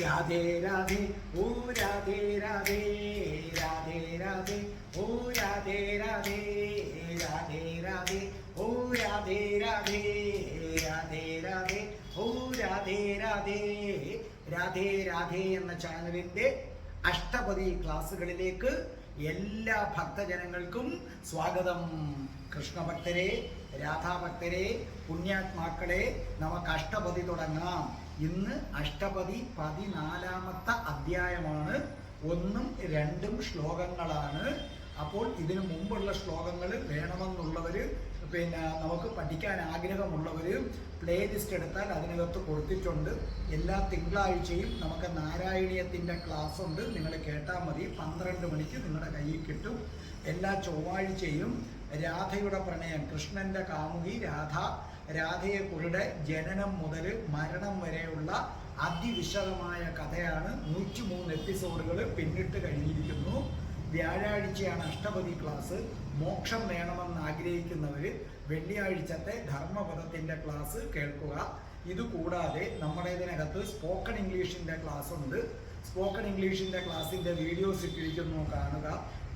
രാധ രാധേ രാധേ ഓ രാധേ രാധേ രാധേ രാധേ രാധേ എന്ന ചാനലിന്റെ അഷ്ടപതി ക്ലാസ്സുകളിലേക്ക് എല്ലാ ഭക്തജനങ്ങൾക്കും സ്വാഗതം. കൃഷ്ണഭക്തരെ രാധാഭക്തരെ പുണ്യാത്മാക്കളെ നമുക്ക് അഷ്ടപതി തുടങ്ങാം. ഇന്ന് അഷ്ടപതി പതിനാലാമത്തെ അധ്യായമാണ്. ഒന്നും രണ്ടും ശ്ലോകങ്ങളാണ്. അപ്പോൾ ഇതിനു മുമ്പുള്ള ശ്ലോകങ്ങൾ വേണമെന്നുള്ളവർ പിന്നെ നമുക്ക് പഠിക്കാൻ ആഗ്രഹമുള്ളവർ പ്ലേ ലിസ്റ്റ് എടുത്താൽ അതിനകത്ത് കൊടുത്തിട്ടുണ്ട്. എല്ലാ തിങ്കളാഴ്ചയും നമുക്ക് നാരായണീയത്തിന്റെ ക്ലാസ് ഉണ്ട്. നിങ്ങൾ കേട്ടാൽ മതി. പന്ത്രണ്ട് മണിക്ക് നിങ്ങളുടെ കയ്യിൽ കിട്ടും. എല്ലാ ചൊവ്വാഴ്ചയും രാധയുടെ പ്രണയം കൃഷ്ണന്റെ കാമുകി രാധ രാധയെക്കുറിയുടെ ജനനം മുതൽ മരണം വരെയുള്ള അതിവിശദമായ കഥയാണ് നൂറ്റി മൂന്ന് എപ്പിസോഡുകൾ പിന്നിട്ട് കഴിഞ്ഞിരിക്കുന്നു. വ്യാഴാഴ്ചയാണ് അഷ്ടപതി ക്ലാസ് മോക്ഷം വേണമെന്ന് ആഗ്രഹിക്കുന്നവർ വെള്ളിയാഴ്ചത്തെ ധർമ്മപദത്തിന്റെ ക്ലാസ് കേൾക്കുക. ഇതുകൂടാതെ നമ്മുടെ ഇതിനകത്ത് സ്പോക്കൺ ഇംഗ്ലീഷിന്റെ ക്ലാസ് ഉണ്ട് സ്പോക്കൺ ഇംഗ്ലീഷിന്റെ ക്ലാസ്സിന്റെ വീഡിയോസ് ഇട്ടിരിക്കുന്നു കാണുക.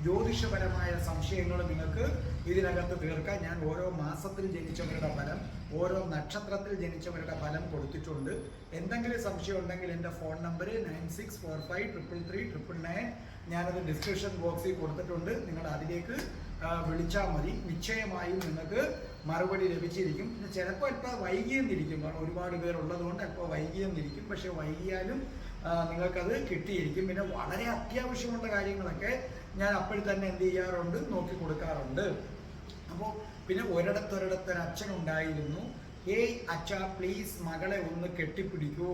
ജ്യോതിഷപരമായ സംശയങ്ങൾ നിങ്ങൾക്ക് ഇതിനകത്ത് തീർക്കാൻ ഞാൻ ഓരോ മാസത്തിൽ ജനിച്ചവരുടെ ഫലം ഓരോ നക്ഷത്രത്തിൽ ജനിച്ചവരുടെ ഫലം കൊടുത്തിട്ടുണ്ട്. എന്തെങ്കിലും സംശയം ഉണ്ടെങ്കിൽ എന്റെ phone number nine six four five triple three triple nine ഞാനത് ഡിസ്ക്രിപ്ഷൻ ബോക്സിൽ കൊടുത്തിട്ടുണ്ട്. നിങ്ങൾ അതിലേക്ക് വിളിച്ചാൽ മതി. നിശ്ചയമായും നിങ്ങൾക്ക് മറുപടി ലഭിച്ചിരിക്കും. പിന്നെ ചിലപ്പോൾ അല്പം വൈകിയെന്നിരിക്കും കാരണം ഒരുപാട് പേരുള്ളതുകൊണ്ട് അല്പം വൈകിയെന്നിരിക്കും പക്ഷേ വൈകിയാലും നിങ്ങൾക്കത് കിട്ടിയിരിക്കും. പിന്നെ വളരെ അത്യാവശ്യമുള്ള കാര്യങ്ങളൊക്കെ ഞാൻ അപ്പോൾ തന്നെ എന്ത് ചെയ്യാറുണ്ട്? നോക്കി കൊടുക്കാറുണ്ട്. അപ്പോൾ പിന്നെ ഒരിടത്തൊരിടത്തൊരു അച്ഛനുണ്ടായിരുന്നു ഏയ് അച്ഛ പ്ലീസ് മകളെ ഒന്ന് കെട്ടിപ്പിടിക്കൂ.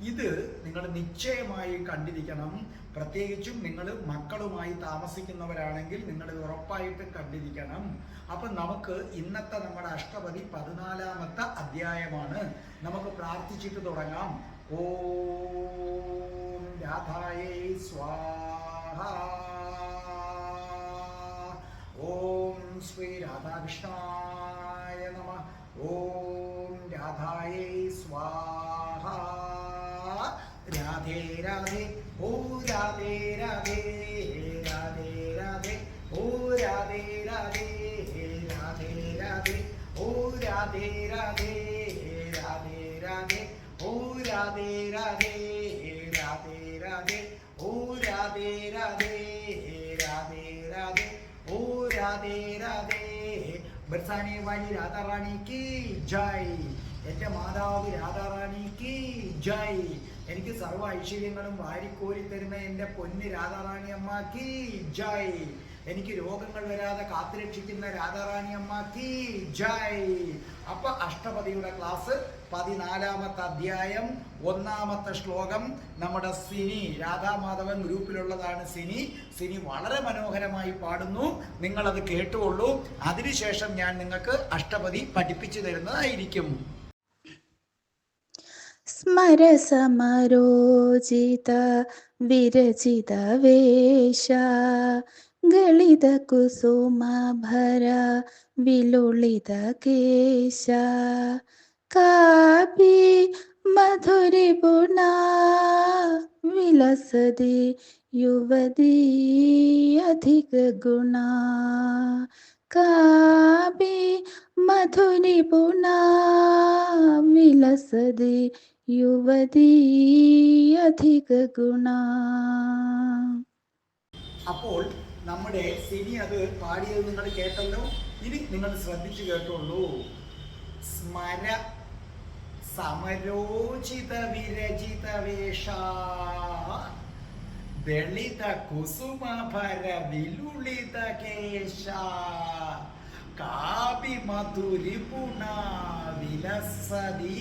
ഇത് നിങ്ങൾ നിശ്ചയമായി കണ്ടിരിക്കണം. പ്രത്യേകിച്ചും നിങ്ങൾ മക്കളുമായി താമസിക്കുന്നവരാണെങ്കിൽ നിങ്ങൾ ഉറപ്പായിട്ട് കണ്ടിരിക്കണം. അപ്പം നമുക്ക് ഇന്നത്തെ നമ്മുടെ അഷ്ടപതി പതിനാലാമത്തെ അധ്യായമാണ്. നമുക്ക് പ്രാർത്ഥിച്ചിട്ട് തുടങ്ങാം. ഓ രാധായേ സ്വാഹ. ഓം ശ്രീ രാധാകൃഷ്ണായ ബർസാനെ വാലി രാധാറാണി കി ജയ്. എന്റെ മാതാവ് രാധാറാണി കി ജയ്. എനിക്ക് സർവ ഐശ്വര്യങ്ങളും വാരിക്കോരി തരുന്ന എന്റെ പൊന്ന് രാധാറാണി അമ്മ കി ജയ്. എനിക്ക് രോഗങ്ങൾ വരാതെ കാത്തുരക്ഷിക്കുന്ന രാധാറാണി അമ്മ കി ജയ്. അപ്പൊ അഷ്ടപതിയുടെ ക്ലാസ് പതിനാലാമത്തെ അധ്യായം ഒന്നാമത്തെ ശ്ലോകം നമ്മുടെ സിനി രാധാമാധവൻ ഗ്രൂപ്പിലുള്ളതാണ് സിനി. സിനി വളരെ മനോഹരമായി പാടുന്നു. നിങ്ങളത് കേട്ടുകൊള്ളൂ. അതിനുശേഷം ഞാൻ നിങ്ങൾക്ക് അഷ്ടപതി പഠിപ്പിച്ചു തരുന്നതായിരിക്കും. സ്മരസമരോചിത വിരചിത വേഷ ഗളിത ಕುಸುಮ ಭರ ವಿಲುಳಿದ കാപി മധുരിപുണ വിലസതി യുവതി അധിക ഗുണ കാപി മധുരിപുണ വിലസതി യുവതി അധിക ഗുണ അപ്പോൾ നമ്മുടെ സിനി അത് പാടിയത് നിങ്ങൾ കേട്ടല്ലോ. ഇനി നിങ്ങൾ ശ്രദ്ധിച്ചു കേട്ടുള്ളൂ സ്മര സമരോചിത വിരചിത വേഷ ദളിത കുസുമഭര വിലുളിത കേശ കാപി മധുരി പുണ വിലസതി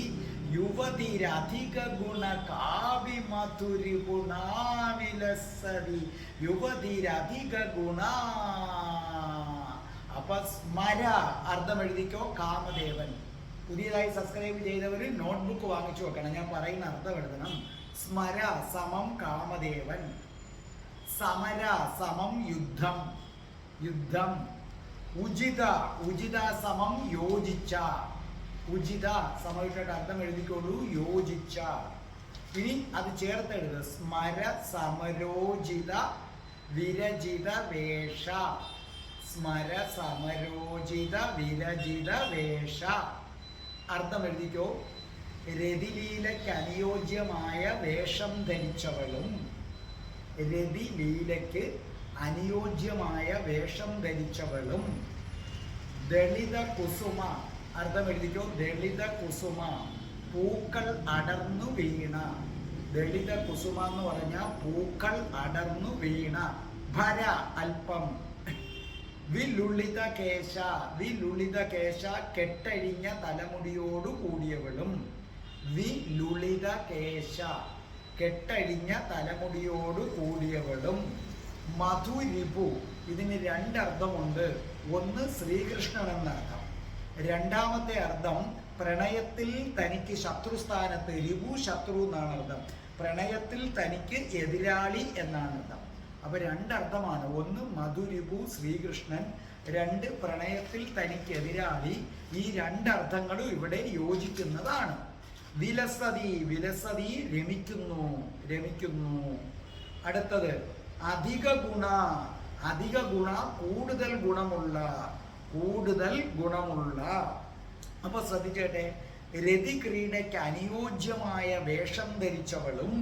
യുവതിരധിക ഗുണ കാവി മധുരി ഗുണ വിലസതി യുവതിരധിക ഗുണ അപ്പൊ സ്മര അർത്ഥം എഴുതിക്കോ കാമദേവൻ. പുതിയതായി സബ്സ്ക്രൈബ് ചെയ്തവർ നോട്ട്ബുക്ക് വാങ്ങിച്ചു വെക്കണം. ഞാൻ പറയുന്ന അർത്ഥം എഴുതണം സ്മര സമം കാമദേവൻ. സമര സമം യുദ്ധം. യുദ്ധം. ഉചിത ഉചിത സമം യോജിച്ച. ഉചിത സമയത്തായിട്ട് അർത്ഥം എഴുതിക്കോളൂ. യോജിച്ച. ഇനി അത് ചേർത്ത് എഴുതുക. സ്മര സമരോചിത വിരചിത വേഷ. സ്മര സമരോചിത വിരചിത വേഷ. അർത്ഥം എഴുതിക്കോ? രതിലീലയ്ക്ക് അനുയോജ്യമായ വേഷം ധരിച്ചവളും രതിലീലയ്ക്ക് അനുയോജ്യമായ വേഷം ധരിച്ചവളും. ദളിത കുസുമ അർത്ഥം എഴുതിക്കോ? ദളിത കുസുമ പൂക്കൾ അടർന്നു വീണ. ദളിത കുസുമ എന്ന് പറഞ്ഞാൽ പൂക്കൾ അടർന്നു വീണ. ഭര അല്പം. വിലുളിത കേശ വിലുളിത കേശ കെട്ടഴിഞ്ഞ തലമുടിയോടു കൂടിയവളും വിലുളിത കേശ കെട്ടഴിഞ്ഞ തലമുടിയോടു കൂടിയവളും. മധുരിപു ഇതിന് രണ്ടർത്ഥമുണ്ട്. ഒന്ന് ശ്രീകൃഷ്ണൻ എന്നർത്ഥം രണ്ടാമത്തെ അർത്ഥം പ്രണയത്തിൽ തനിക്ക് ശത്രുസ്ഥാനത്ത് രിപു ശത്രു എന്നാണ് അർത്ഥം പ്രണയത്തിൽ തനിക്ക് എതിരാളി എന്നാണ് അർത്ഥം അപ്പൊ രണ്ടർത്ഥമാണ്. ഒന്ന് മധുരിപു ശ്രീകൃഷ്ണൻ രണ്ട് പ്രണയത്തിൽ തനിക്ക് എതിരാളി ഈ രണ്ടർത്ഥങ്ങളും ഇവിടെ യോജിക്കുന്നതാണ്. വിലസതി വിലസതി രമിക്കുന്നു രമിക്കുന്നു. അടുത്തത് അധിക ഗുണ അധിക ഗുണ കൂടുതൽ ഗുണമുള്ള കൂടുതൽ ഗുണമുള്ള. അപ്പൊ ശ്രദ്ധിച്ചേട്ടെ രതി ക്രീഡയ്ക്ക് അനുയോജ്യമായ വേഷം ധരിച്ചവളും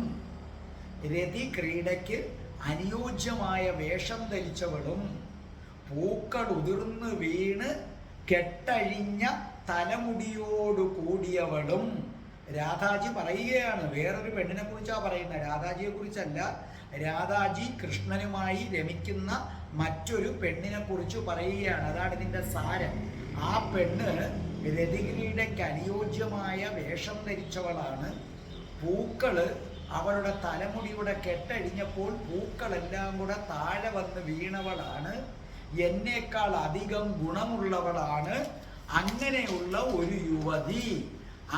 രതി ക്രീഡയ്ക്ക് അനുയോജ്യമായ വേഷം ധരിച്ചവളും പൂക്കൾ ഉതിർന്ന് വീണ് കെട്ടഴിഞ്ഞ തലമുടിയോട് കൂടിയവളും. രാധാജി പറയുകയാണ് വേറൊരു പെണ്ണിനെ കുറിച്ചാ പറയുന്നത്. രാധാജിയെ കുറിച്ചല്ല രാധാജി കൃഷ്ണനുമായി രമിക്കുന്ന മറ്റൊരു പെണ്ണിനെ കുറിച്ച് പറയുകയാണ്. അതാണ് ഇതിന്റെ സാരം. ആ പെണ്ണ് രതികിരിയുടെ അനുയോജ്യമായ വേഷം ധരിച്ചവളാണ്. പൂക്കൾ അവളുടെ തലമുടിയുടെ കെട്ടഴിഞ്ഞപ്പോൾ പൂക്കളെല്ലാം കൂടെ താഴെ വന്ന് വീണവളാണ്. എന്നേക്കാൾ അധികം ഗുണമുള്ളവളാണ്. അങ്ങനെയുള്ള ഒരു യുവതി.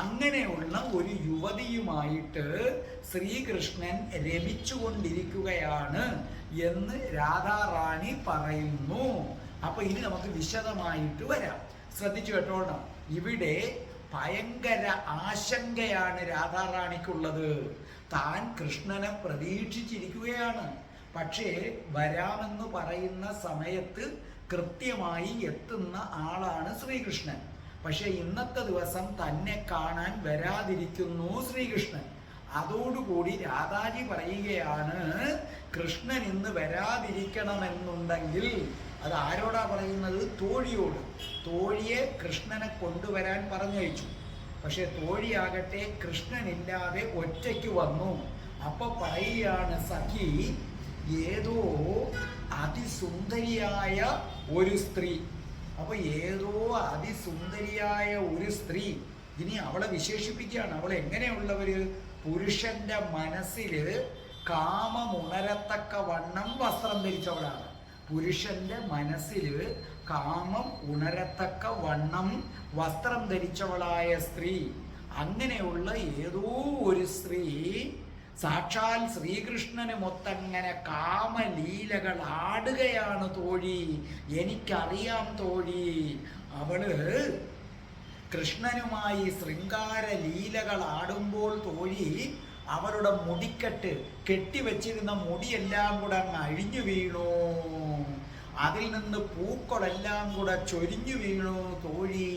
അങ്ങനെയുള്ള ഒരു യുവതിയുമായിട്ട് ശ്രീകൃഷ്ണൻ രമിച്ചുകൊണ്ടിരിക്കുകയാണ് എന്ന് രാധാറാണി പറയുന്നു. അപ്പൊ ഇനി നമുക്ക് വിശദമായിട്ട് വരാം. ശ്രദ്ധിച്ചു കേട്ടോളണം ഇവിടെ ഭയങ്കര ആശങ്കയാണ് രാധാറാണിക്കുള്ളത്. താൻ കൃഷ്ണനെ പ്രതീക്ഷിച്ചിരിക്കുകയാണ്. പക്ഷേ വരാമെന്ന് പറയുന്ന സമയത്ത് കൃത്യമായി എത്തുന്ന ആളാണ് ശ്രീകൃഷ്ണൻ. പക്ഷേ ഇന്നത്തെ ദിവസം തന്നെ കാണാൻ വരാതിരിക്കുന്നു ശ്രീകൃഷ്ണൻ. അതോടുകൂടി രാധാജി പറയുകയാണ് കൃഷ്ണൻ ഇന്ന് വരാതിരിക്കണമെന്നുണ്ടെങ്കിൽ അത് ആരോടാ പറയുന്നത്? തോഴിയോട്. തോഴിയെ കൃഷ്ണനെ കൊണ്ടുവരാൻ പറഞ്ഞയച്ചു. പക്ഷെ തോഴിയാകട്ടെ കൃഷ്ണനില്ലാതെ ഒറ്റയ്ക്ക് വന്നു. അപ്പൊ പറയുകയാണ് സഖി ഏതോ അതിസുന്ദരിയായ ഒരു സ്ത്രീ. അപ്പൊ ഏതോ അതിസുന്ദരിയായ ഒരു സ്ത്രീ. ഇനി അവളെ വിശേഷിപ്പിക്കുകയാണ്. അവൾ എങ്ങനെയുള്ളവര്? പുരുഷന്റെ മനസ്സിൽ കാമമുണരത്തക്ക വണ്ണം വസ്ത്രം ധരിച്ചവളാണ്. പുരുഷന്റെ മനസ്സിൽ കാമം ഉണരത്തക്ക വണ്ണം വസ്ത്രം ധരിച്ചവളായ സ്ത്രീ. അങ്ങനെയുള്ള ഏതോ ഒരു സ്ത്രീ സാക്ഷാൽ ശ്രീകൃഷ്ണന് മൊത്തങ്ങനെ കാമലീലകൾ ആടുകയാണ് തോഴി. എനിക്കറിയാം തോഴി. അവൾ കൃഷ്ണനുമായി ശൃംഗാര ലീലകൾ ആടുമ്പോൾ തോഴി അവളുടെ മുടിക്കെട്ട് കെട്ടിവെച്ചിരുന്ന മുടിയെല്ലാം കൂടെ അങ്ങ് അഴിഞ്ഞു വീണു. അതിൽ നിന്ന് പൂക്കളെല്ലാം കൂടെ ചൊരിഞ്ഞു വീണു. തോഴി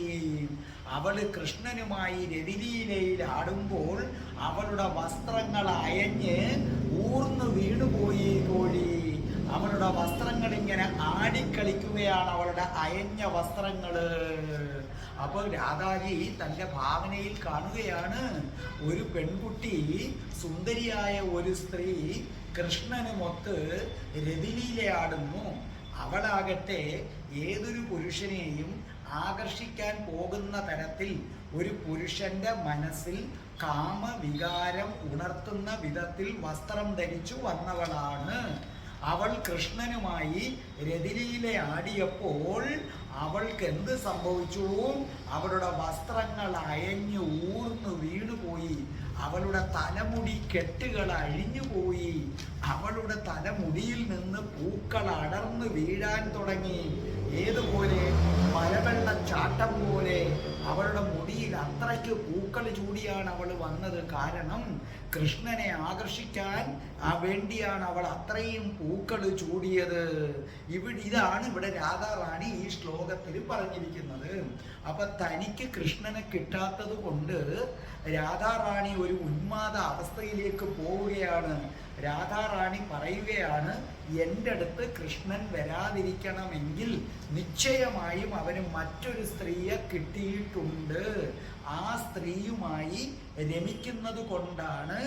അവൾ കൃഷ്ണനുമായി രതിലീലയിൽ ആടുമ്പോൾ അവളുടെ വസ്ത്രങ്ങൾ അയഞ്ഞ് ഊർന്നു വീണുപോയി തോഴി. അവളുടെ വസ്ത്രങ്ങൾ ഇങ്ങനെ ആടിക്കളിക്കുകയാണ് അവളുടെ അയഞ്ഞ വസ്ത്രങ്ങൾ അപ്പോൾ രാധാജി തന്റെ ഭാവനയിൽ കാണുകയാണ് ഒരു പെൺകുട്ടി സുന്ദരിയായ ഒരു സ്ത്രീ കൃഷ്ണനുമൊത്ത് രതിലീലയാടുന്നു അവളാകട്ടെ ഏതൊരു പുരുഷനെയും ആകർഷിക്കാൻ പോകുന്ന തരത്തിൽ ഒരു പുരുഷന്റെ മനസ്സിൽ കാമവികാരം ഉണർത്തുന്ന വിധത്തിൽ വസ്ത്രം ധരിച്ചു വന്നവളാണ്. അവൾ കൃഷ്ണനുമായി രതിലിയിലെ ആടിയപ്പോൾ അവൾക്ക് എന്ത് സംഭവിച്ചു? അവളുടെ വസ്ത്രങ്ങൾ അയഞ്ഞു ഊർന്നു വീണുപോയി. അവളുടെ തലമുടി കെട്ടുകൾ അഴിഞ്ഞുപോയി അവളുടെ തലമുടിയിൽ നിന്ന് പൂക്കൾ അടർന്നു വീഴാൻ തുടങ്ങി. ഏതുപോലെ? മലവെള്ളച്ചാട്ടം പോലെ. അവളുടെ മുടിയിൽ അത്രയ്ക്ക് പൂക്കൾ ചൂടിയാണ് അവൾ വന്നത്. കാരണം കൃഷ്ണനെ ആകർഷിക്കാൻ വേണ്ടിയാണ് അവൾ അത്രയും പൂക്കൾ ചൂടിയത്. ഇവിടെ ഇതാണ് ഇവിടെ രാധാറാണി ഈ ശ്ലോകത്തിൽ പറഞ്ഞിരിക്കുന്നത്. അപ്പൊ തനിക്ക് കൃഷ്ണനെ കിട്ടാത്തത് കൊണ്ട് രാധാറാണി ഒരു ഉന്മാദ അവസ്ഥയിലേക്ക് പോവുകയാണ്. രാധാറാണി പറയുകയാണ് എന്റെ അടുത്ത് കൃഷ്ണൻ വരാതിരിക്കണമെങ്കിൽ നിശ്ചയമായും അവന് മറ്റൊരു സ്ത്രീയെ കിട്ടിയിട്ടുണ്ട്. ആ സ്ത്രീയുമായി രമിക്കുന്നത് കൊണ്ടാണ്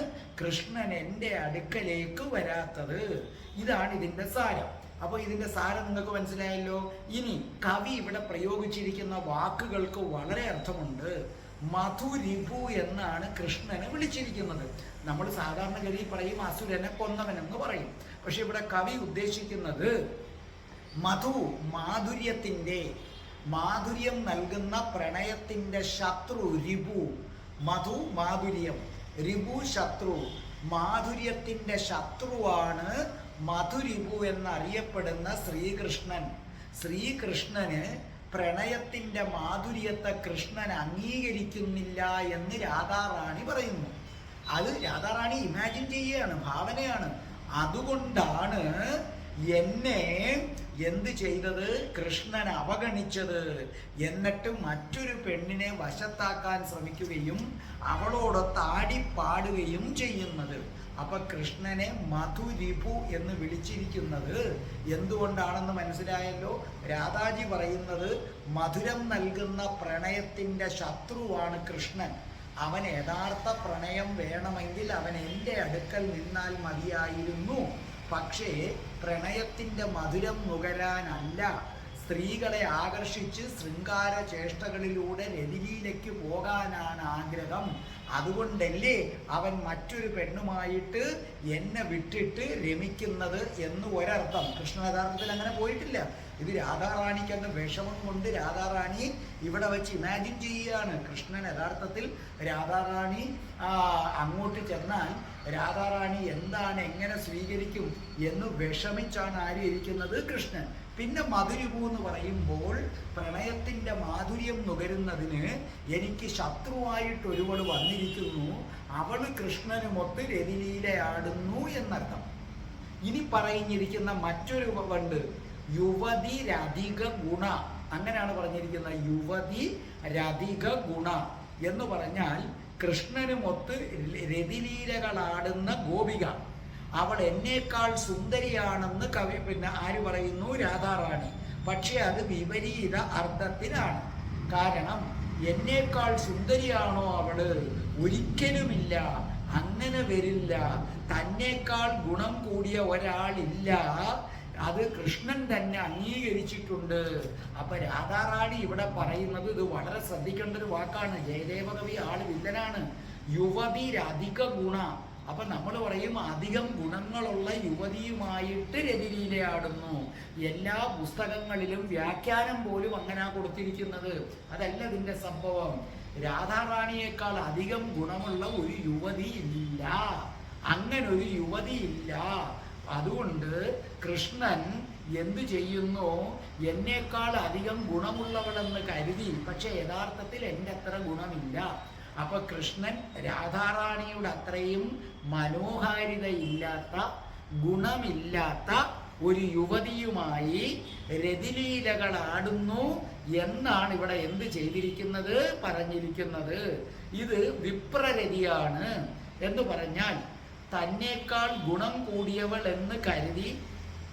കൃഷ്ണൻ എന്റെ അടുക്കലേക്ക് വരാത്തത്. ഇതാണ് ഇതിന്റെ സാരം. അപ്പോൾ ഇതിന്റെ സാരം നിങ്ങൾക്ക് മനസ്സിലായല്ലോ? ഇനി കവി ഇവിടെ പ്രയോഗിച്ചിരിക്കുന്ന വാക്കുകൾക്ക് വളരെ അർത്ഥമുണ്ട്. മധുരിപു എന്നാണ് കൃഷ്ണനെ വിളിച്ചിരിക്കുന്നത്. നമ്മൾ സാധാരണ സാധാരണഗതിയിൽ പറയും അസുരനെ കൊന്നവനെന്ന് പറയും. പക്ഷെ ഇവിടെ കവി ഉദ്ദേശിക്കുന്നത് മധു മാധുര്യത്തിന്റെ മാധുര്യം നൽകുന്ന പ്രണയത്തിന്റെ ശത്രു രിപു മധു മാധുര്യം. രിപു ശത്രു. മാധുര്യത്തിന്റെ ശത്രുവാണ് മധുരിപു എന്നറിയപ്പെടുന്ന ശ്രീകൃഷ്ണൻ. ശ്രീകൃഷ്ണന് പ്രണയത്തിന്റെ മാധുര്യത്തെ കൃഷ്ണൻ അംഗീകരിക്കുന്നില്ല എന്ന് രാധാറാണി പറയുന്നു. അത് രാധാറാണി ഇമാജിൻ ചെയ്യുകയാണ് ഭാവനയാണ്. അതുകൊണ്ടാണ് എന്നെ എന്ത് ചെയ്തത്? കൃഷ്ണൻ അവഗണിച്ചത്. എന്നിട്ട് മറ്റൊരു പെണ്ണിനെ വശത്താക്കാൻ ശ്രമിക്കുകയും അവളോടൊത്ത് ആടിപ്പാടുകയും ചെയ്യുന്നത്. അപ്പൊ കൃഷ്ണനെ മധുരിപു എന്ന് വിളിച്ചിരിക്കുന്നത് എന്തുകൊണ്ടാണെന്ന് മനസ്സിലായല്ലോ? രാധാജി പറയുന്നത് മധുരം നൽകുന്ന പ്രണയത്തിന്റെ ശത്രുവാണ് കൃഷ്ണൻ. അവൻ യഥാർത്ഥ പ്രണയം വേണമെങ്കിൽ അവൻ എന്റെ അടുക്കൽ നിന്നാൽ മതിയായിരുന്നു. പക്ഷേ പ്രണയത്തിന്റെ മധുരം നുകരാനല്ല സ്ത്രീകളെ ആകർഷിച്ച് ശൃംഗാര ചേഷ്ടകളിലൂടെ രതിയിലേക്ക് പോകാനാണ് ആഗ്രഹം. അതുകൊണ്ടല്ലേ അവൻ മറ്റൊരു പെണ്ണുമായിട്ട് എന്നെ വിട്ടിട്ട് രമിക്കുന്നത് എന്ന് ഒരർത്ഥം. കൃഷ്ണ യഥാർത്ഥത്തിൽ അങ്ങനെ പോയിട്ടില്ല. ഇത് രാധാറാണിക്ക് അങ്ങ് വിഷമം കൊണ്ട് രാധാറാണി ഇവിടെ വെച്ച് ഇമാജിൻ ചെയ്യുകയാണ്. കൃഷ്ണൻ യഥാർത്ഥത്തിൽ രാധാറാണി അങ്ങോട്ട് ചെന്നാൽ രാധാറാണി എന്താണ് എങ്ങനെ സ്വീകരിക്കും എന്ന് വിഷമിച്ചാണ് ആര് ഇരിക്കുന്നത്? കൃഷ്ണൻ. പിന്നെ മധുരിപൂ എന്ന് പറയുമ്പോൾ പ്രണയത്തിന്റെ മാധുര്യം നുകരുന്നതിന് എനിക്ക് ശത്രുവായിട്ട് ഒരുവൾ വന്നിരിക്കുന്നു. അവൾ കൃഷ്ണനുമൊത്ത് രതിലീലയാടുന്നു എന്നർത്ഥം. ഇനി പറഞ്ഞിരിക്കുന്ന മറ്റൊരു പണ്ട് യുവതി രധിക ഗുണ. അങ്ങനെയാണ് പറഞ്ഞിരിക്കുന്നത് യുവതി രധിക ഗുണ എന്ന് പറഞ്ഞാൽ കൃഷ്ണനുമൊത്ത് രതിലീലകളാടുന്ന ഗോപിക. അവൾ എന്നേക്കാൾ സുന്ദരിയാണെന്ന് കവി പിന്നെ ആര് പറയുന്നു? രാധാറാണി. പക്ഷെ അത് വിപരീത അർത്ഥത്തിലാണ്. കാരണം എന്നേക്കാൾ സുന്ദരിയാണോ അവൾ? ഒരിക്കലുമില്ല. അങ്ങനെ വരില്ല. തന്നേക്കാൾ ഗുണം കൂടിയ ഒരാളില്ല. അത് കൃഷ്ണൻ തന്നെ അംഗീകരിച്ചിട്ടുണ്ട്. അപ്പൊ രാധാറാണി ഇവിടെ പറയുന്നത് ഇത് വളരെ ശ്രദ്ധിക്കേണ്ട ഒരു വാക്കാണ് ജയദേവകവി ആൾ വില്ലനാണ്. യുവതി അധിക ഗുണ. അപ്പൊ നമ്മൾ പറയും അധികം ഗുണങ്ങളുള്ള യുവതിയുമായിട്ട് രതിലീലയാടുന്നു. എല്ലാ പുസ്തകങ്ങളിലും വ്യാഖ്യാനം പോലും അങ്ങനെ കൊടുത്തിരിക്കുന്നത്. അതല്ല ഇതിന്റെ സംഭവം. രാധാറാണിയേക്കാൾ അധികം ഗുണമുള്ള ഒരു യുവതി ഇല്ല. അങ്ങനെ ഒരു യുവതി ഇല്ല. അതുകൊണ്ട് കൃഷ്ണൻ എന്തു ചെയ്യുന്നു? എന്നേക്കാൾ അധികം ഗുണമുള്ളവളെന്ന് കരുതി. പക്ഷെ യഥാർത്ഥത്തിൽ എന്റെ അത്ര ഗുണമില്ല. അപ്പൊ കൃഷ്ണൻ രാധാറാണിയുടെ അത്രയും മനോഹാരിതയില്ലാത്ത ഗുണമില്ലാത്ത ഒരു യുവതിയുമായി രതിലീലകൾ ആടുന്നു എന്നാണ് ഇവിടെ എന്ത് ചെയ്തിരിക്കുന്നത്? പറഞ്ഞിരിക്കുന്നത്. ഇത് വിപ്രരതിയാണ് എന്ന് പറഞ്ഞാൽ തന്നേക്കാൾ ഗുണം കൂടിയവൾ എന്ന് കരുതി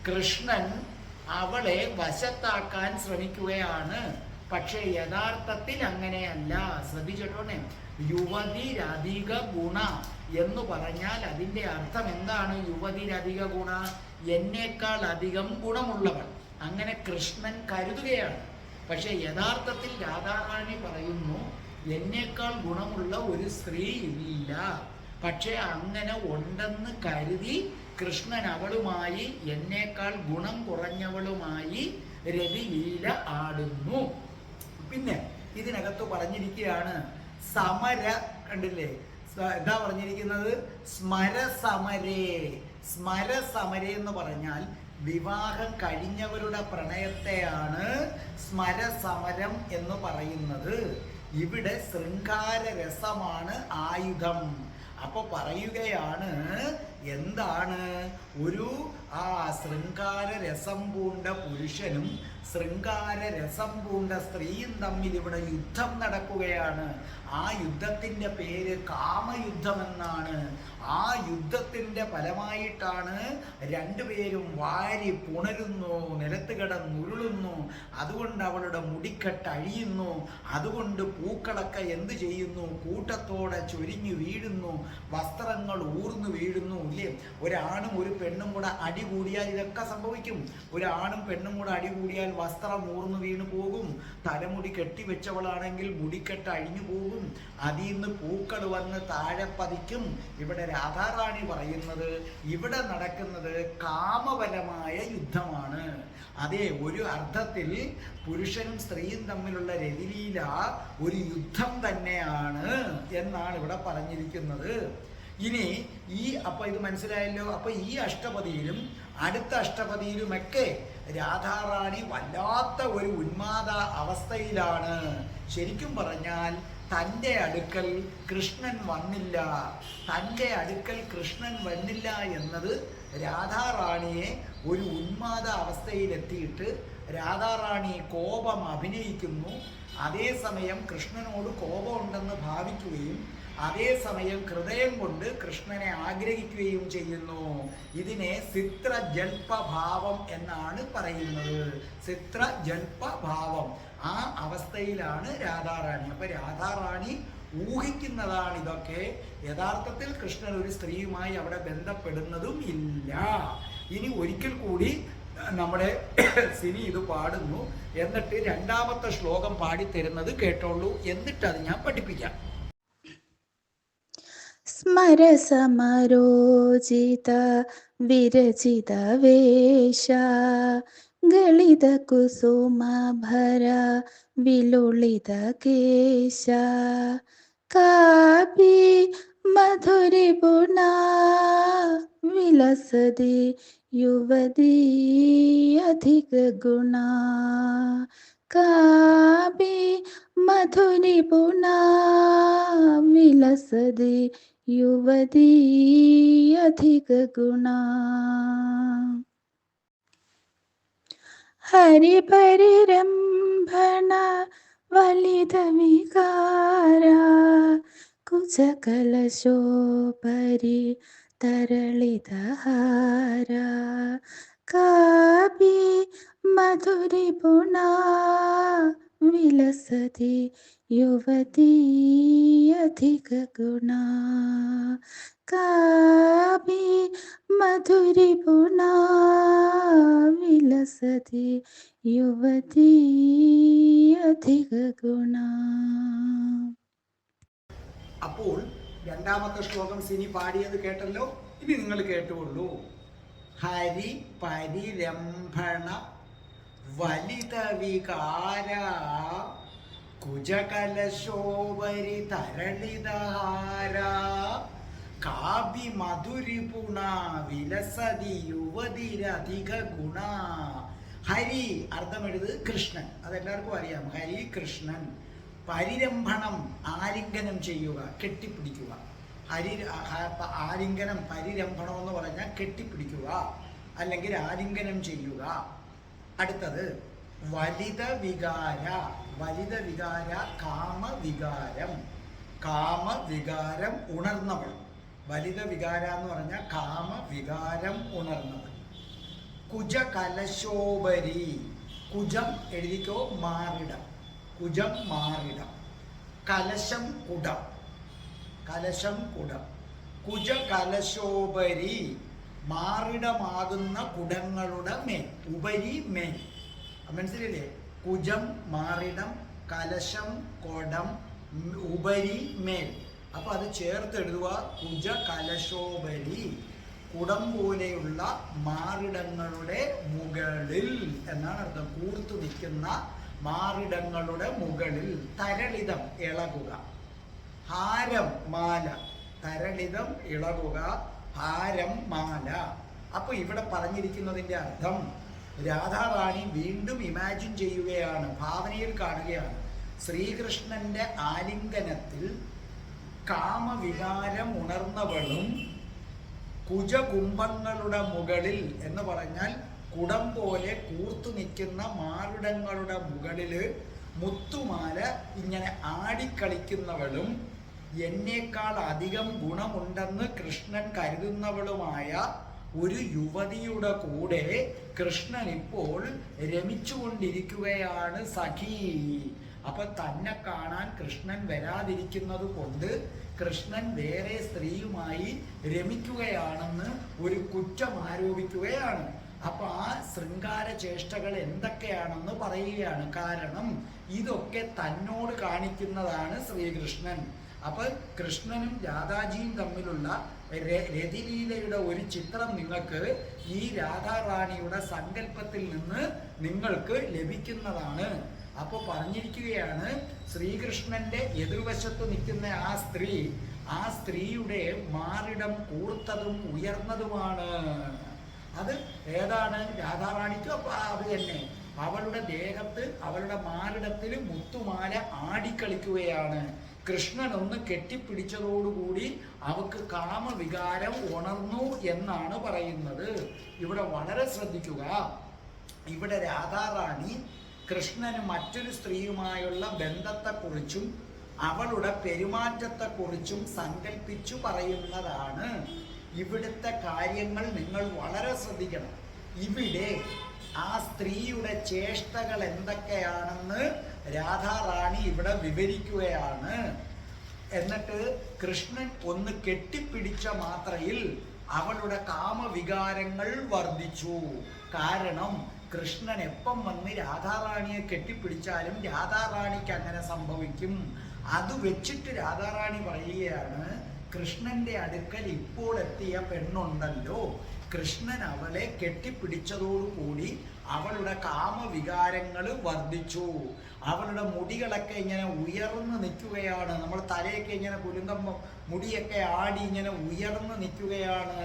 കൃഷ്ണൻ അവളെ വശത്താക്കാൻ ശ്രമിക്കുകയാണ്. പക്ഷേ യഥാർത്ഥത്തിൽ അങ്ങനെയല്ല. ശ്രദ്ധിച്ചിട്ടോണേ? യുവതിരധിക ഗുണ എന്ന് പറഞ്ഞാൽ അതിന്റെ അർത്ഥം എന്താണ്? യുവതി യുവതിരധിക ഗുണ എന്നേക്കാൾ അധികം ഗുണമുള്ളവൾ. അങ്ങനെ കൃഷ്ണൻ കരുതുകയാണ്. പക്ഷേ യഥാർത്ഥത്തിൽ രാധാറാണി പറയുന്നു എന്നേക്കാൾ ഗുണമുള്ള ഒരു സ്ത്രീ ഇല്ല. പക്ഷെ അങ്ങനെ ഉണ്ടെന്ന് കരുതി കൃഷ്ണൻ അവളുമായി എന്നേക്കാൾ ഗുണം കുറഞ്ഞവളുമായി രതിലീല ആടുന്നു. പിന്നെ ഇതിനകത്ത് പറഞ്ഞിരിക്കുകയാണ് സമര കണ്ടില്ലേ? എന്താ പറഞ്ഞിരിക്കുന്നത്? സ്മരസമരേ. സ്മരസമരേ എന്ന് പറഞ്ഞാൽ വിവാഹം കഴിഞ്ഞവരുടെ പ്രണയത്തെയാണ് സ്മരസമരം എന്ന് പറയുന്നത്. ഇവിടെ ശൃംഗാര രസമാണ് ആയുധം. അപ്പൊ പറയുകയാണ് എന്താണ്? ഒരു ആ ശൃംഗാര രസം പൂണ്ട പുരുഷനും ശൃംഗാര രസം പൂണ്ട സ്ത്രീയും തമ്മിൽ ഇവിടെ യുദ്ധം നടക്കുകയാണ്. ആ യുദ്ധത്തിന്റെ പേര് കാമയുദ്ധമെന്നാണ്. ആ യുദ്ധത്തിന്റെ ഫലമായിട്ടാണ് രണ്ടുപേരും വാരി പുണരുന്നു നിലത്ത് കിടന്നുരുളുന്നു. അതുകൊണ്ട് അവളുടെ മുടിക്കെട്ട് അഴിയുന്നു. അതുകൊണ്ട് പൂക്കളൊക്കെ എന്ത് ചെയ്യുന്നു? കൂട്ടത്തോടെ ചൊരിഞ്ഞു വീഴുന്നു. വസ്ത്രങ്ങൾ ഊർന്നു വീഴുന്നു. ഇല്ലേ? ഒരാണും ഒരു പെണ്ണും കൂടെ അടി കൂടിയാൽ ഇതൊക്കെ സംഭവിക്കും. ഒരാണും പെണ്ണും കൂടെ അടി കൂടിയാൽ വസ്ത്രം ഊർന്നു വീണു പോകും. തലമുടി കെട്ടിവെച്ചവളാണെങ്കിൽ മുടിക്കെട്ട് അഴിഞ്ഞു പോകും. അതിൽ നിന്ന് പൂക്കൾ വന്ന് താഴെ പതിക്കും. ഇവിടെ രാധാറാണി പറയുന്നത് ഇവിടെ നടക്കുന്നത് കാമപരമായ യുദ്ധമാണ്. അതെ ഒരു അർത്ഥത്തിൽ പുരുഷനും സ്ത്രീയും തമ്മിലുള്ള രതിലീല ഒരു യുദ്ധം തന്നെയാണ് എന്നാണ് ഇവിടെ പറഞ്ഞിരിക്കുന്നത്. ഇനി ഈ അപ്പൊ ഇത് മനസ്സിലായല്ലോ? അപ്പൊ ഈ അഷ്ടപതിയിലും അടുത്ത അഷ്ടപതിയിലുമൊക്കെ രാധാറാണി വല്ലാത്ത ഒരു ഉന്മാദ അവസ്ഥയിലാണ്. ശരിക്കും പറഞ്ഞാൽ തന്റെ അടുക്കൽ കൃഷ്ണൻ വന്നില്ല. തന്റെ അടുക്കൽ കൃഷ്ണൻ വന്നില്ല എന്നത് രാധാറാണിയെ ഒരു ഉന്മാദ അവസ്ഥയിലെത്തിയിട്ട് രാധാറാണി കോപം അഭിനയിക്കുന്നു. അതേസമയം കൃഷ്ണനോട് കോപമുണ്ടെന്ന് ഭാവിക്കുകയും അതേസമയം ഹൃദയം കൊണ്ട് കൃഷ്ണനെ ആഗ്രഹിക്കുകയും ചെയ്യുന്നു. ഇതിനെ ചിത്ര ജൽപഭാവം എന്നാണ് പറയുന്നത്. ചിത്ര ജൽപഭാവം ആ അവസ്ഥയിലാണ് രാധാറാണി. അപ്പൊ രാധാറാണി ഊഹിക്കുന്നതാണ് ഇതൊക്കെ. യഥാർത്ഥത്തിൽ കൃഷ്ണൻ ഒരു സ്ത്രീയുമായി അവിടെ ബന്ധപ്പെടുന്നതും ഇല്ല. ഇനി ഒരിക്കൽ കൂടി നമ്മുടെ സിനി ഇത് പാടുന്നു. എന്നിട്ട് രണ്ടാമത്തെ ശ്ലോകം പാടിത്തരുന്നത് കേട്ടോളൂ. എന്നിട്ട് അത് ഞാൻ പഠിപ്പിക്കാം. स्मरसमरोजित विरचितवेश गलितकुसुमभर विलुलितकेश कापि मधुरिपुणा विलसति युवती अधिकगुणा कापि मधुरिपुणा विलसति യുവതീയധിക ഗുണ. ഹരിപരിരംഭണ വലിത വികാര കുചകലശോപരി തരളിതഹാര കാപി മധുരി പുണ വിലസതി യുവതീയധിക ഗുണ കാപി മധുരിപുണ. വിലസതി യുവതീയധിക ഗുണ അപ്പോൾ രണ്ടാമത്തെ ശ്ലോകം സിനി പാടിയത് കേട്ടല്ലോ? ഇനി നിങ്ങൾ കേട്ടുകൊള്ളൂ. ഹരി പരിരംഭണ വലിത വികാര കുജകലശോപരി തരളിതഹാര കാവ്യ മധുരിപുണ വിലസതി യുവതിരധിക ഗുണ. ഹരി അർത്ഥം എഴുത് കൃഷ്ണൻ. അതെല്ലാവർക്കും അറിയാം. ഹരി കൃഷ്ണൻ. പരിരംഭണം ആലിംഗനം ചെയ്യുക കെട്ടിപ്പിടിക്കുക. ഹരി ആലിംഗനം പരിരംഭണം എന്ന് പറഞ്ഞാൽ കെട്ടിപ്പിടിക്കുക അല്ലെങ്കിൽ ആലിംഗനം ചെയ്യുക. അടുത്തത് വലിത വികാര വലിത വികാര കാമവികാരം. കാമവികാരം ഉണർന്നവൾ. വലിത വികാര എന്ന് പറഞ്ഞാൽ കാമവികാരം ഉണർന്നവൾ. കുജ കലശോപരി കുജം എഴുതിക്കോ മാറിടം. കുജം മാറിടം. കലശം കുടം. കലശം കുടം. കുജ കലശോപരി മാറിടമാകുന്ന കുടങ്ങളുടെ മേൽ. ഉപരി മേൽ. മനസ്സിലില്ലേ കുജം മാറിടം കലശം കൊടം ഉപരി മേൽ. അപ്പൊ അത് ചേർത്ത് എഴുതുക കുജ കലശോപരി. കുടം പോലെയുള്ള മാറിടങ്ങളുടെ മുകളിൽ എന്നാണ് അർത്ഥം. കൂർത്തു നിൽക്കുന്ന മാറിടങ്ങളുടെ മുകളിൽ തരളിതം ഇളകുക. ഹാരം മാല. തരളിതം ഇളകുക ഹാരം മാല. അപ്പൊ ഇവിടെ പറഞ്ഞിരിക്കുന്നതിന്റെ അർത്ഥം രാധാറാണി വീണ്ടും ഇമാജിൻ ചെയ്യുകയാണ് ഭാവനയിൽ കാണുകയാണ്. ശ്രീകൃഷ്ണന്റെ ആലിംഗനത്തിൽ കാമവികാരം ഉണർന്നവളും കുജകുംഭങ്ങളുടെ മുകളിൽ എന്ന് പറഞ്ഞാൽ കുടം പോലെ കൂർത്തു നിൽക്കുന്ന മാറിടങ്ങളുടെ മുകളിൽ മുത്തുമാല ഇങ്ങനെ ആടിക്കളിക്കുന്നവളും എന്നേക്കാൾ അധികം ഗുണമുണ്ടെന്ന് കൃഷ്ണൻ കരുതുന്നവളുമായ ഒരു യുവതിയുടെ കൂടെ കൃഷ്ണൻ ഇപ്പോൾ രമിച്ചുകൊണ്ടിരിക്കുകയാണ് സഖി. അപ്പൊ തന്നെ കാണാൻ കൃഷ്ണൻ വരാതിരിക്കുന്നത് കൊണ്ട് കൃഷ്ണൻ വേറെ സ്ത്രീയുമായി രമിക്കുകയാണെന്ന് ഒരു കുറ്റം ആരോപിക്കുകയാണ്. അപ്പൊ ആ ശൃംഗാര ചേഷ്ടകൾ എന്തൊക്കെയാണെന്ന് പറയുകയാണ്. കാരണം ഇതൊക്കെ തന്നോട് കാണിക്കുന്നതാണ് ശ്രീകൃഷ്ണൻ. അപ്പൊ കൃഷ്ണനും രാധാജിയും തമ്മിലുള്ള രതിലീലയുടെ ഒരു ചിത്രം നിങ്ങൾക്ക് ഈ രാധാറാണിയുടെ സങ്കല്പത്തിൽ നിന്ന് നിങ്ങൾക്ക് ലഭിക്കുന്നതാണ്. അപ്പൊ പറഞ്ഞിരിക്കുകയാണ് ശ്രീകൃഷ്ണന്റെ എതിർവശത്ത് നിൽക്കുന്ന ആ സ്ത്രീ ആ സ്ത്രീയുടെ മാറിടം കൂർത്തതും ഉയർന്നതുമാണ്. അത് ഏതാണ്? രാധാറാണിക്കും അപ്പൊ അത് തന്നെ. അവളുടെ ദേഹത്ത് അവളുടെ മാറിടത്തിൽ മുത്തുമാല ആടിക്കളിക്കുകയാണ്. കൃഷ്ണൻ ഒന്ന് കെട്ടിപ്പിടിച്ചതോടുകൂടി അവക്ക് കാമവികാരം ഉണർന്നു എന്നാണ് പറയുന്നത്. ഇവിടെ വളരെ ശ്രദ്ധിക്കുക. ഇവിടെ രാധാറാണി കൃഷ്ണന് മറ്റൊരു സ്ത്രീയുമായുള്ള ബന്ധത്തെക്കുറിച്ചും അവളുടെ പെരുമാറ്റത്തെക്കുറിച്ചും സങ്കല്പിച്ചു പറയുന്നതാണ്. ഇവിടുത്തെ കാര്യങ്ങൾ നിങ്ങൾ വളരെ ശ്രദ്ധിക്കണം. ഇവിടെ ആ സ്ത്രീയുടെ ചേഷ്ടകൾ എന്തൊക്കെയാണെന്ന് രാധാറാണി ഇവിടെ വിവരിക്കുകയാണ്. എന്നിട്ട് കൃഷ്ണൻ ഒന്ന് കെട്ടിപ്പിടിച്ച മാത്രയിൽ അവളുടെ കാമവികാരങ്ങൾ വർദ്ധിച്ചു. കാരണം കൃഷ്ണൻ എപ്പം വന്ന് രാധാറാണിയെ കെട്ടിപ്പിടിച്ചാലും രാധാറാണിക്ക് അങ്ങനെ സംഭവിക്കും. അത് വെച്ചിട്ട് രാധാറാണി പറയുകയാണ് കൃഷ്ണന്റെ അടുക്കൽ ഇപ്പോൾ എത്തിയ പെണ്ണുണ്ടല്ലോ. കൃഷ്ണൻ അവളെ കെട്ടിപ്പിടിച്ചതോടുകൂടി അവളുടെ കാമവികാരങ്ങൾ വർദ്ധിച്ചു. അവളുടെ മുടികളൊക്കെ ഇങ്ങനെ ഉയർന്നു നിൽക്കുകയാണ്. നമ്മൾ തലയൊക്കെ ഇങ്ങനെ കുലുങ്ങുമ്പോൾ മുടിയൊക്കെ ആടി ഇങ്ങനെ ഉയർന്നു നിൽക്കുകയാണ്.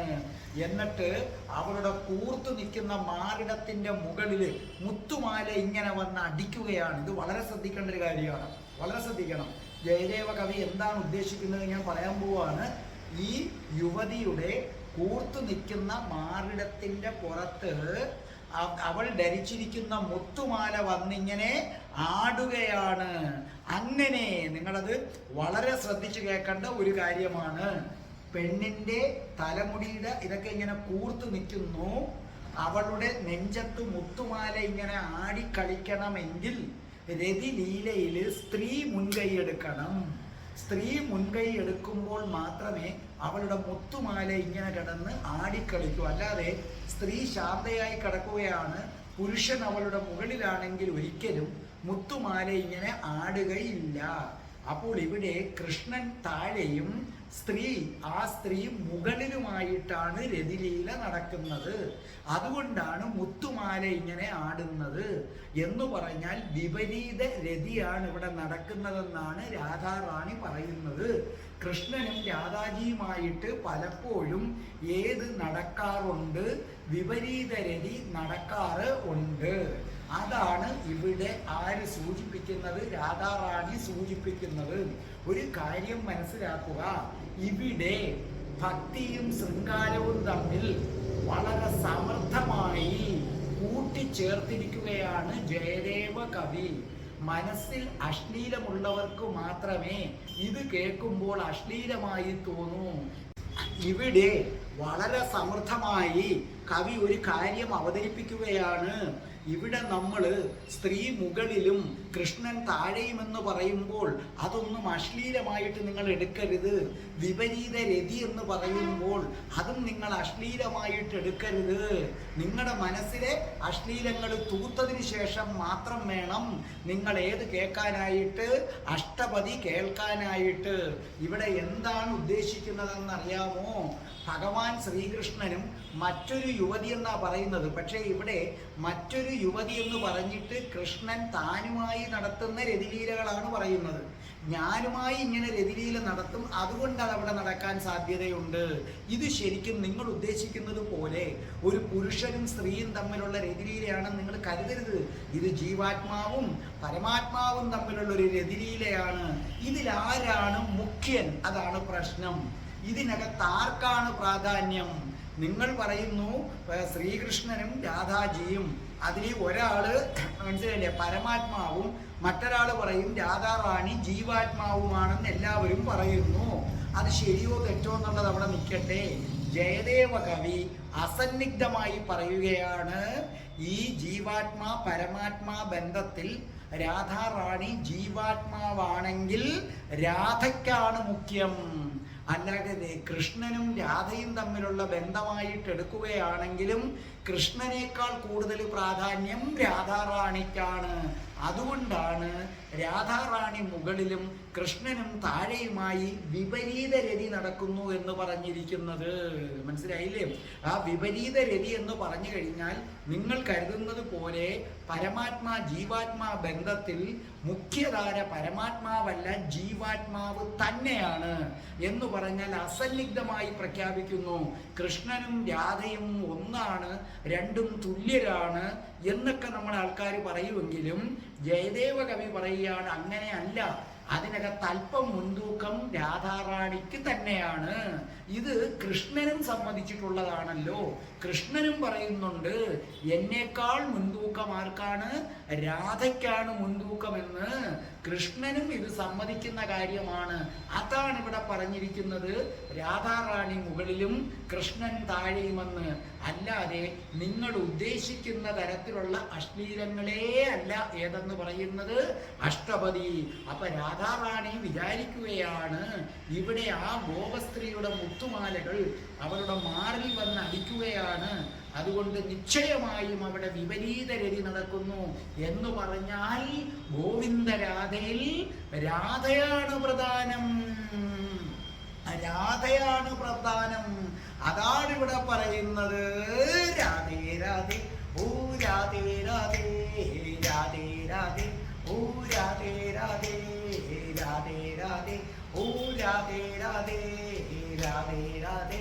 എന്നിട്ട് അവളുടെ കൂർത്തു നിൽക്കുന്ന മാറിടത്തിന്റെ മുകളിൽ മുത്തുമാല ഇങ്ങനെ വന്ന് അടിക്കുകയാണ്. ഇത് വളരെ ശ്രദ്ധിക്കേണ്ട ഒരു കാര്യമാണ്. വളരെ ശ്രദ്ധിക്കണം. ജയദേവ കവി എന്താണ് ഉദ്ദേശിക്കുന്നത് ഞാൻ പറയാൻ പോവാണ്. ഈ യുവതിയുടെ കൂർത്തു നിൽക്കുന്ന മാറിടത്തിന്റെ പുറത്ത് അവൾ ധരിച്ചിരിക്കുന്ന മുത്തുമാല വന്നിങ്ങനെ ആടുകയാണ്. അങ്ങനെ നിങ്ങളത് വളരെ ശ്രദ്ധിച്ചു കേൾക്കേണ്ട ഒരു കാര്യമാണ്. പെണ്ണിന്റെ തലമുടിയുടെ ഇതൊക്കെ ഇങ്ങനെ കൂർത്തു നിൽക്കുന്നു. അവളുടെ നെഞ്ചത്ത് മുത്തുമാല ഇങ്ങനെ ആടിക്കളിക്കണമെങ്കിൽ രതിലീലയിൽ സ്ത്രീ മുൻകൈയെടുക്കണം സ്ത്രീ മുൻകൈ എടുക്കുമ്പോൾ മാത്രമേ അവളുടെ മുത്തുമാല ഇങ്ങനെ കിടന്ന് ആടിക്കളിക്കൂ. അല്ലാതെ സ്ത്രീ ശാന്തയായി കിടക്കുകയാണ്. പുരുഷൻ അവളുടെ മുകളിലാണെങ്കിൽ ഒരിക്കലും മുത്തുമാല ഇങ്ങനെ ആടുകയില്ല. അപ്പോൾ ഇവിടെ കൃഷ്ണൻ താഴെയും സ്ത്രീ ആ സ്ത്രീ മുകളിലുമായിട്ടാണ് രതിലീല നടക്കുന്നത്. അതുകൊണ്ടാണ് മുത്തുമാല ഇങ്ങനെ ആടുന്നത്. എന്ന് പറഞ്ഞാൽ വിപരീത രതിയാണ് ഇവിടെ നടക്കുന്നതെന്നാണ് രാധാറാണി പറയുന്നത്. കൃഷ്ണനും രാധാജിയുമായിട്ട് പലപ്പോഴും ഏത് നടക്കാറുണ്ട്? വിപരീത രതി നടക്കാറ് ഉണ്ട്. അതാണ് ഇവിടെ ആര് സൂചിപ്പിക്കുന്നത്? രാധാറാണി സൂചിപ്പിക്കുന്നത്. ഒരു കാര്യം മനസ്സിലാക്കുക. ഇവിടെ ഭക്തിയും ശൃംഗാരവും തമ്മിൽ വളരെ സമർത്ഥമായി കൂട്ടിച്ചേർത്തിരിക്കുകയാണ് ജയദേവ കവി. മനസ്സിൽ അശ്ലീലമുള്ളവർക്ക് മാത്രമേ ഇത് കേൾക്കുമ്പോൾ അശ്ലീലമായി തോന്നൂ. ഇവിടെ വളരെ സമൃദ്ധമായി കവി ഒരു കാര്യം അവതരിപ്പിക്കുകയാണ്. ഇവിടെ നമ്മൾ സ്ത്രീ മുകളിലും കൃഷ്ണൻ താഴെയും എന്ന് പറയുമ്പോൾ അതൊന്നും അശ്ലീലമായിട്ട് നിങ്ങൾ എടുക്കരുത്. വിപരീത രതി എന്ന് പറയുമ്പോൾ അതും നിങ്ങൾ അശ്ലീലമായിട്ട് എടുക്കരുത്. നിങ്ങളുടെ മനസ്സിലെ അശ്ലീലങ്ങൾ തൂത്തതിന് ശേഷം മാത്രം വേണം നിങ്ങൾ ഏത് കേൾക്കാനായിട്ട്? അഷ്ടപതി കേൾക്കാനായിട്ട്. ഇവിടെ എന്താണ് ഉദ്ദേശിക്കുന്നതെന്ന് അറിയാമോ? ഭഗവാൻ ശ്രീകൃഷ്ണനും മറ്റൊരു യുവതി എന്നാ പറയുന്നത്. പക്ഷേ ഇവിടെ മറ്റൊരു യുവതി എന്ന് പറഞ്ഞിട്ട് കൃഷ്ണൻ താനുമായി നടത്തുന്ന രതിലീലകളാണ് പറയുന്നത്. ഞാനുമായി ഇങ്ങനെ രതിലീല നടത്തും അതുകൊണ്ടാണ് അവിടെ നടക്കാൻ സാധ്യതയുണ്ട്. ഇത് ശരിക്കും നിങ്ങൾ ഉദ്ദേശിക്കുന്നത് പോലെ ഒരു പുരുഷനും സ്ത്രീയും തമ്മിലുള്ള രതിലീലയാണെന്ന് നിങ്ങൾ കരുതരുത്. ഇത് ജീവാത്മാവും പരമാത്മാവും തമ്മിലുള്ള ഒരു രതിലീലയാണ്. ഇതിലാരാണ് മുഖ്യൻ? അതാണ് പ്രശ്നം. ഇതിനകത്ത് ആർക്കാണ് പ്രാധാന്യം? നിങ്ങൾ പറയുന്നു ശ്രീകൃഷ്ണനും രാധാജിയും. അതിൽ ഒരാൾ മനസ്സിലായില്ലേ? പരമാത്മാവും. മറ്റൊരാൾ പറയും രാധാറാണി ജീവാത്മാവുമാണെന്ന് എല്ലാവരും പറയുന്നു. അത് ശരിയോ തെറ്റോ എന്നുള്ളത് അവിടെ നിൽക്കട്ടെ. ജയദേവ കവി അസന്നിഗ്ധമായി പറയുകയാണ് ഈ ജീവാത്മാ പരമാത്മാ ബന്ധത്തിൽ രാധാറാണി ജീവാത്മാവാണെങ്കിൽ രാധയ്ക്കാണ് മുഖ്യം. അല്ലാതെ കൃഷ്ണനും രാധയും തമ്മിലുള്ള ബന്ധമായിട്ട് എടുക്കുകയാണെങ്കിലും കൃഷ്ണനേക്കാൾ കൂടുതൽ പ്രാധാന്യം രാധാറാണിക്കാണ്. അതുകൊണ്ടാണ് രാധാറാണി മുകളിലും കൃഷ്ണനും താഴെയുമായി വിപരീത രതി നടക്കുന്നു എന്ന് പറഞ്ഞിരിക്കുന്നത് മനസ്സിലായില്ലേ? ആ വിപരീത രതി എന്ന് പറഞ്ഞു കഴിഞ്ഞാൽ നിങ്ങൾ കരുതുന്നത് പോലെ പരമാത്മാ ജീവാത്മാ ബന്ധത്തിൽ മുഖ്യധാര പരമാത്മാവല്ല ജീവാത്മാവ് തന്നെയാണ് എന്ന് പറഞ്ഞാൽ അസന്നിഗ്ധമായി പ്രഖ്യാപിക്കുന്നു. കൃഷ്ണനും രാധയും ഒന്നാണ് രണ്ടും തുല്യരാണ് എന്നൊക്കെ നമ്മൾ ആൾക്കാർ പറയുമെങ്കിലും ജയദേവ കവി പറയുകയാണ് അങ്ങനെയല്ല അതിനകത്ത് അല്പം മുൻതൂക്കം രാധാറാണിക്ക് തന്നെയാണ്. ഇത് കൃഷ്ണനും സമ്മതിച്ചിട്ടുള്ളതാണല്ലോ കൃഷ്ണനും പറയുന്നുണ്ട് എന്നേക്കാൾ മുൻതൂക്കം ആർക്കാണ്? രാധയ്ക്കാണ് മുൻതൂക്കമെന്ന് കൃഷ്ണനും ഇത് സമ്മതിക്കുന്ന കാര്യമാണ്. അതാണ് ഇവിടെ പറഞ്ഞിരിക്കുന്നത്. രാധാറാണി മുകളിലും കൃഷ്ണൻ താഴെയുമെന്ന്. അല്ലാതെ നിങ്ങൾ ഉദ്ദേശിക്കുന്ന തരത്തിലുള്ള അശ്ലീലങ്ങളേ അല്ല ഏതെന്ന് പറയുന്നത്? അഷ്ടപതി. അപ്പൊ രാധാറാണി വിചാരിക്കുകയാണ് ഇവിടെ ആ ഗോപസ്ത്രീയുടെ മുത്തുമാലകൾ അവരുടെ മാറിൽ വന്ന് അടിക്കുകയാണ്. അതുകൊണ്ട് നിശ്ചയമായും അവിടെ വിപരീത രതി നടക്കുന്നു എന്ന് പറഞ്ഞാൽ ഗോവിന്ദ രാധയിൽ രാധയാണ് പ്രധാനം. രാധയാണ് പ്രധാനം. അതാണ് ഇവിടെ പറയുന്നത്. രാധേ രാധേ ഓ രാധേ രാധേ രാധേ രാധേ ഓ രാധേ രാധേ രാധേ രാധേ ഓ രാധേ രാധേ രാധേ രാധേ